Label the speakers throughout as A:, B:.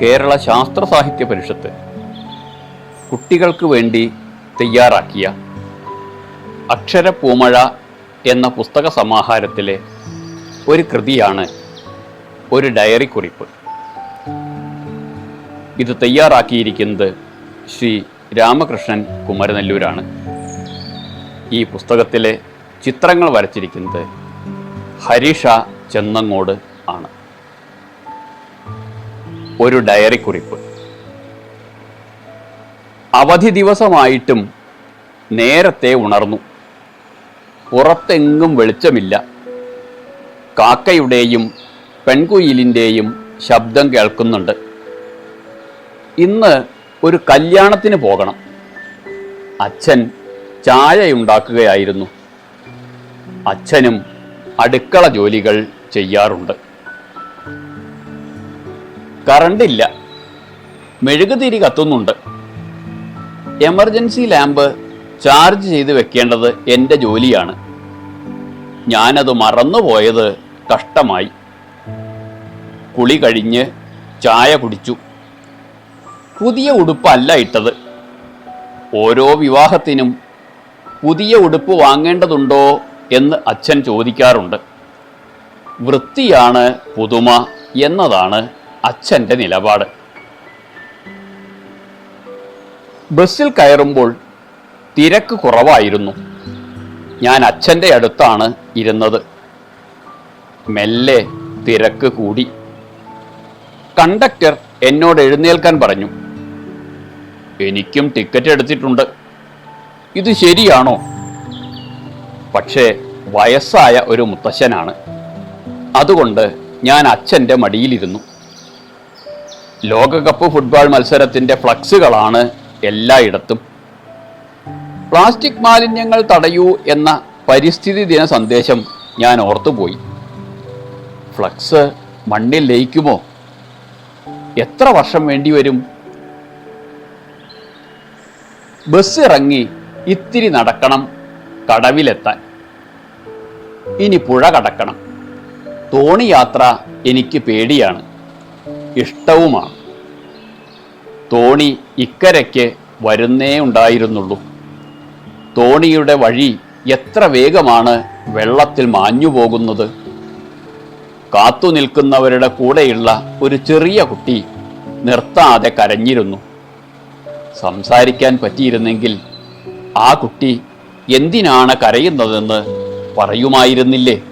A: കേരള ശാസ്ത്ര സാഹിത്യ പരിഷത്ത് കുട്ടികൾക്ക് വേണ്ടി തയ്യാറാക്കിയ അക്ഷരപ്പൂമഴ എന്ന പുസ്തക സമാഹാരത്തിലെ ഒരു കൃതിയാണ് ഒരു ഡയറി കുറിപ്പ്. ഇത് തയ്യാറാക്കിയിരിക്കുന്നത് ശ്രീ രാമകൃഷ്ണൻ കുമരനെല്ലൂരാണ്. ഈ പുസ്തകത്തിലെ ചിത്രങ്ങൾ വരച്ചിരിക്കുന്നത് ഹരീഷ ചെന്നങ്ങോട് ഒരു ഡയറി കുറിപ്പ്. അവധി ദിവസമായിട്ടും നേരത്തെ ഉണർന്നു. പുറത്തെങ്ങും വെളിച്ചമില്ല. കാക്കയുടെയും പെൺകുയിലിന്റെയും ശബ്ദം കേൾക്കുന്നുണ്ട്. ഇന്ന് ഒരു കല്യാണത്തിന് പോകണം. അച്ഛൻ ചായയുണ്ടാക്കുകയായിരുന്നു. അച്ഛനും അടുക്കള ജോലികൾ ചെയ്യാറുണ്ട്. കറണ്ടില്ല മെഴുകുതിരി കത്തുന്നുണ്ട്. എമർജൻസി ലാമ്പ് ചാർജ് ചെയ്ത് വെക്കേണ്ടത് എന്റെ ജോലിയാണ്. ഞാനത് മറന്നുപോയത് കഷ്ടമായി. കുളി കഴിഞ്ഞ് ചായ കുടിച്ചു. പുതിയ ഉടുപ്പല്ല ഇട്ടത്. ഓരോ വിവാഹത്തിനും പുതിയ ഉടുപ്പ് വാങ്ങേണ്ടതുണ്ടോ എന്ന് അച്ഛൻ ചോദിക്കാറുണ്ട്. വൃത്തിയാണ് പുതുമ എന്നതാണ് അച്ഛന്റെ നിലപാട്. ബസ്സിൽ കയറുമ്പോൾ തിരക്ക് കുറവായിരുന്നു. ഞാൻ അച്ഛന്റെ അടുത്താണ് ഇരുന്നത്. മെല്ലെ തിരക്ക് കൂടി. കണ്ടക്ടർ എന്നോട് എഴുന്നേൽക്കാൻ പറഞ്ഞു. എനിക്കും ടിക്കറ്റ് എടുത്തിട്ടുണ്ട്. ഇത് ശരിയാണോ? പക്ഷേ വയസ്സായ ഒരു മുത്തശ്ശനാണ്. അതുകൊണ്ട് ഞാൻ അച്ഛന്റെ മടിയിലിരുന്നു. ലോകകപ്പ് ഫുട്ബോൾ മത്സരത്തിന്റെ ഫ്ലക്സുകളാണ് എല്ലായിടത്തും. പ്ലാസ്റ്റിക് മാലിന്യങ്ങൾ തടയൂ എന്ന പരിസ്ഥിതി ദിന സന്ദേശം ഞാൻ ഓർത്തുപോയി. ഫ്ലക്സ് മണ്ണിൽ ലയിക്കുമോ? എത്ര വർഷം വേണ്ടിവരും ബസ് ഇറങ്ങി ഇത്തിരി നടക്കണം കടവിലെത്താൻ ഇനി പുഴ കടക്കണം. തോണി യാത്ര എനിക്ക് പേടിയാണ്. ഇഷ്ടവുമാണ്. തോണി ഇക്കരയ്ക്ക് വരുന്നേ ഉണ്ടായിരുന്നുള്ളൂ. തോണിയുടെ വഴി എത്ര വേഗമാണ് വെള്ളത്തിൽ മാഞ്ഞു പോകുന്നത്? കാത്തു നിൽക്കുന്നവരുടെ കൂടെയുള്ള ഒരു ചെറിയ കുട്ടി നിർത്താതെ കരഞ്ഞിരുന്നു. സംസാരിക്കാൻ പറ്റിയിരുന്നെങ്കിൽ ആ കുട്ടി എന്തിനാണ് കരയുന്നതെന്ന് പറയുമായിരുന്നില്ലേ?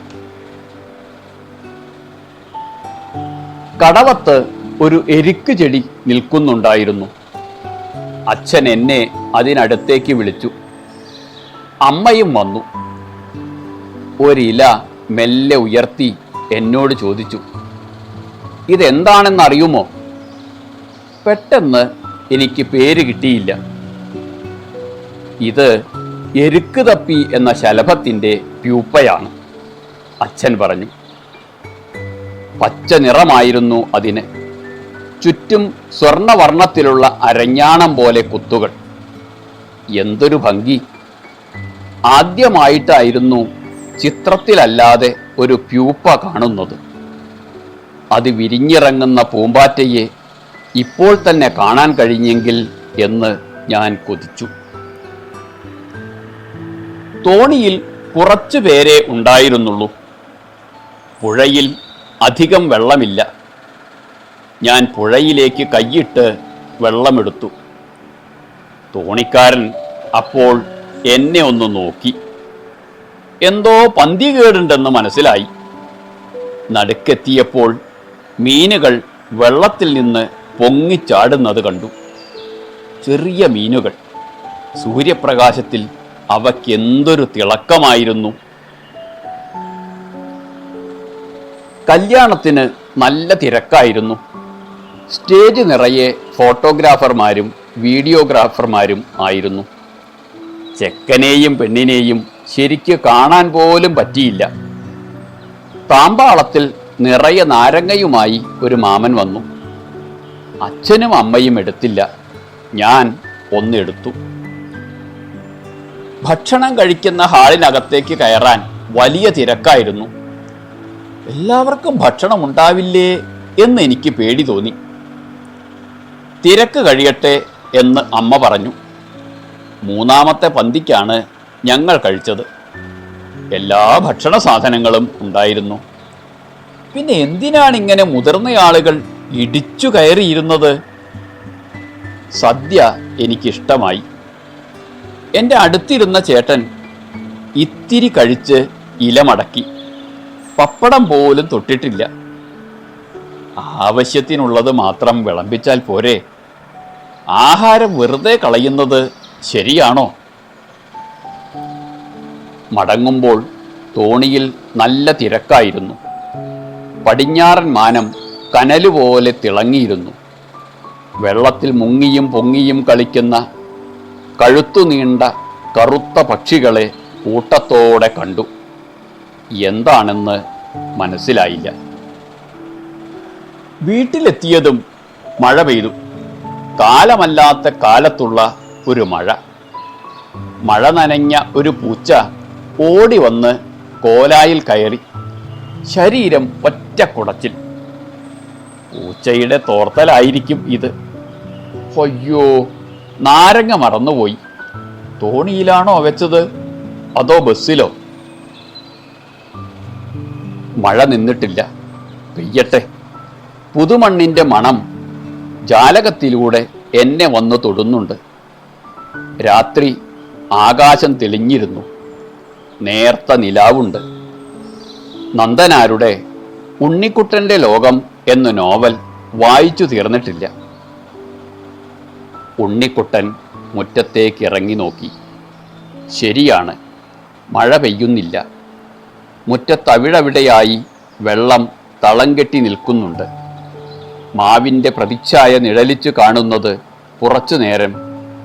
A: കടവത്ത് ഒരു എരിക്ക് ചെടി നിൽക്കുന്നുണ്ടായിരുന്നു. അച്ഛൻ എന്നെ അതിനടുത്തേക്ക് വിളിച്ചു. അമ്മയും വന്നു. ഒരില മെല്ലെ ഉയർത്തി എന്നോട് ചോദിച്ചു ഇതെന്താണെന്നറിയുമോ? പെട്ടെന്ന് എനിക്ക് പേര് കിട്ടിയില്ല. ഇത് എരുക്ക് തപ്പി എന്ന ശലഭത്തിന്റെ പ്യൂപ്പയാണ് അച്ഛൻ പറഞ്ഞു. പച്ച നിറമായിരുന്നു അതിന്. ചുറ്റും സ്വർണവർണത്തിലുള്ള അരഞ്ഞാണം പോലെ കുത്തുകൾ. എന്തൊരു ഭംഗി. ആദ്യമായിട്ടായിരുന്നു ചിത്രത്തിലല്ലാതെ ഒരു പ്യൂപ്പ കാണുന്നത്. അത് വിരിഞ്ഞിറങ്ങുന്ന പൂമ്പാറ്റയെ ഇപ്പോൾ തന്നെ കാണാൻ കഴിഞ്ഞെങ്കിൽ എന്ന് ഞാൻ കൊതിച്ചു. തോണിയിൽ കുറച്ചു പേരെ ഉണ്ടായിരുന്നുള്ളൂ. പുഴയിൽ അധികം വെള്ളമില്ല. ഞാൻ പുഴയിലേക്ക് കൈയിട്ട് വെള്ളമെടുത്തു. തോണിക്കാരൻ അപ്പോൾ എന്നെ ഒന്ന് നോക്കി. എന്തോ പന്തികേടുണ്ടെന്ന് മനസ്സിലായി. നടുക്കെത്തിയപ്പോൾ മീനുകൾ വെള്ളത്തിൽ നിന്ന് പൊങ്ങിച്ചാടുന്നത് കണ്ടു. ചെറിയ മീനുകൾ. സൂര്യപ്രകാശത്തിൽ അവയ്ക്കെന്തൊരു തിളക്കമായിരുന്നു. കല്യാണത്തിന് നല്ല തിരക്കായിരുന്നു. സ്റ്റേജ് നിറയെ ഫോട്ടോഗ്രാഫർമാരും വീഡിയോഗ്രാഫർമാരും ആയിരുന്നു. ചെക്കനെയും പെണ്ണിനെയും ശരിക്ക് കാണാൻ പോലും പറ്റിയില്ല. താമ്പാളത്തിൽ നിറയെ നാരങ്ങയുമായി ഒരു മാമൻ വന്നു. അച്ഛനും അമ്മയും എടുത്തില്ല. ഞാൻ ഒന്നെടുത്തു. ഭക്ഷണം കഴിക്കുന്ന ഹാളിനകത്തേക്ക് കയറാൻ വലിയ തിരക്കായിരുന്നു. എല്ലാവർക്കും ഭക്ഷണം ഉണ്ടാവില്ലേ എന്ന് എനിക്ക് പേടി തോന്നി. തിരക്ക് കഴിയട്ടെ എന്ന് അമ്മ പറഞ്ഞു. മൂന്നാമത്തെ പന്തിക്കാണ് ഞങ്ങൾ കഴിച്ചത്. എല്ലാ ഭക്ഷണ സാധനങ്ങളും ഉണ്ടായിരുന്നു. പിന്നെ എന്തിനാണ് ഇങ്ങനെ മുതിർന്ന ആളുകൾ ഇടിച്ചു കയറിയിരുന്നത്? സദ്യ എനിക്കിഷ്ടമായി. എന്റെ അടുത്തിരുന്ന ചേട്ടൻ ഇത്തിരി കഴിച്ച് ഇലമടക്കി പപ്പടം പോലും തൊട്ടിട്ടില്ല. ആവശ്യത്തിനുള്ളത് മാത്രം വിളമ്പിച്ചാൽ പോരെ. ആഹാരം വെറുതെ കളയുന്നത് ശരിയാണോ? മടങ്ങുമ്പോൾ തോണിയിൽ നല്ല തിരക്കായിരുന്നു. പടിഞ്ഞാറൻ മാനം കനലുപോലെ തിളങ്ങിയിരുന്നു. വെള്ളത്തിൽ മുങ്ങിയും പൊങ്ങിയും കളിക്കുന്ന കഴുത്തു നീണ്ട കറുത്ത പക്ഷികളെ കൂട്ടത്തോടെ കണ്ടു. എന്താണെന്ന് മനസ്സിലായില്ല. വീട്ടിലെത്തിയതും മഴ പെയ്തു. കാലമല്ലാത്ത കാലത്തുള്ള ഒരു മഴ. മഴ നനഞ്ഞ ഒരു പൂച്ച ഓടി വന്ന് കോലായിൽ കയറി. ശരീരം ഒറ്റ കുടച്ചിൽ പൂച്ചയുടെ തോർത്തലായിരിക്കും ഇത്. അയ്യോ നാരങ്ങ മറന്നുപോയി. തോണിയിലാണോ വെച്ചത്? അതോ ബസ്സിലോ? മഴ നിന്നിട്ടില്ല. പെയ്യട്ടെ. പുതുമണ്ണിന്റെ മണം ജാലകത്തിലൂടെ എന്നെ വന്നു തൊടുന്നുണ്ട്. രാത്രി ആകാശം തെളിഞ്ഞിരുന്നു. നേർത്ത നിലാവുണ്ട്. നന്ദനാരുടെ ഉണ്ണിക്കുട്ടന്റെ ലോകം എന്ന നോവൽ വായിച്ചു തീർന്നിട്ടില്ല. ഉണ്ണിക്കുട്ടൻ മുറ്റത്തേക്ക് ഇറങ്ങി നോക്കി. ശരിയാണ് മഴ പെയ്യുന്നില്ല. മുറ്റത്തവിടവിടെയായി വെള്ളം തളം കെട്ടി നിൽക്കുന്നുണ്ട്. മാവിന്റെ പ്രതിച്ഛായ നിഴലിച്ചു കാണുന്നത് കുറച്ചു നേരം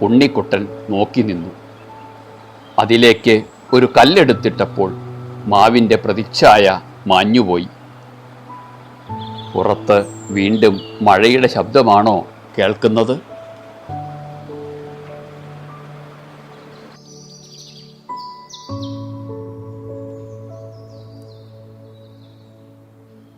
A: ഉണ്ണിക്കുട്ടൻ നോക്കി നിന്നു. അതിലേക്ക് ഒരു കല്ലെടുത്തിട്ടപ്പോൾ മാവിന്റെ പ്രതിച്ഛായ മാഞ്ഞുപോയി. പുറത്ത് വീണ്ടും മഴയുടെ ശബ്ദമാണോ കേൾക്കുന്നത്?